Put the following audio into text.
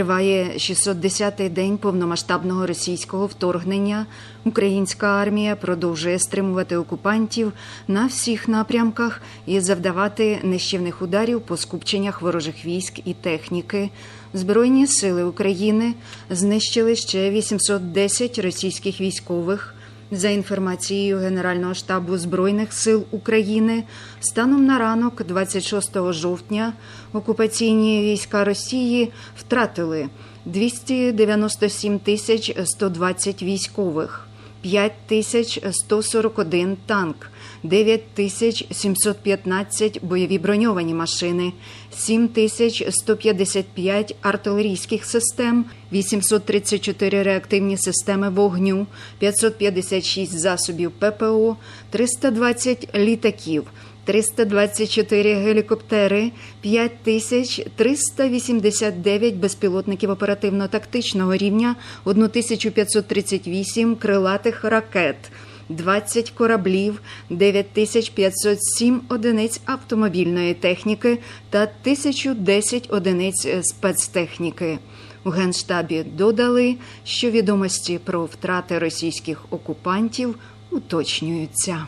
триває 610-й день повномасштабного російського вторгнення. Українська армія продовжує стримувати окупантів на всіх напрямках і завдавати нищівних ударів по скупченнях ворожих військ і техніки. Збройні сили України знищили ще 810 російських військових. За інформацією Генерального штабу Збройних сил України, станом на ранок, 26 жовтня, окупаційні війська Росії втратили 297 тисяч 120 військових, 5 тисяч 141 танк, 9 тисяч 715 бойові броньовані машини, 7 тисяч 155 артилерійських систем, 834 реактивні системи вогню, 556 засобів ППО, 320 літаків, 324 гелікоптери, 5389 безпілотників оперативно-тактичного рівня, 1538 крилатих ракет. 20 кораблів, 9507 одиниць автомобільної техніки та 1010 одиниць спецтехніки. У Генштабі додали, що відомості про втрати російських окупантів уточнюються.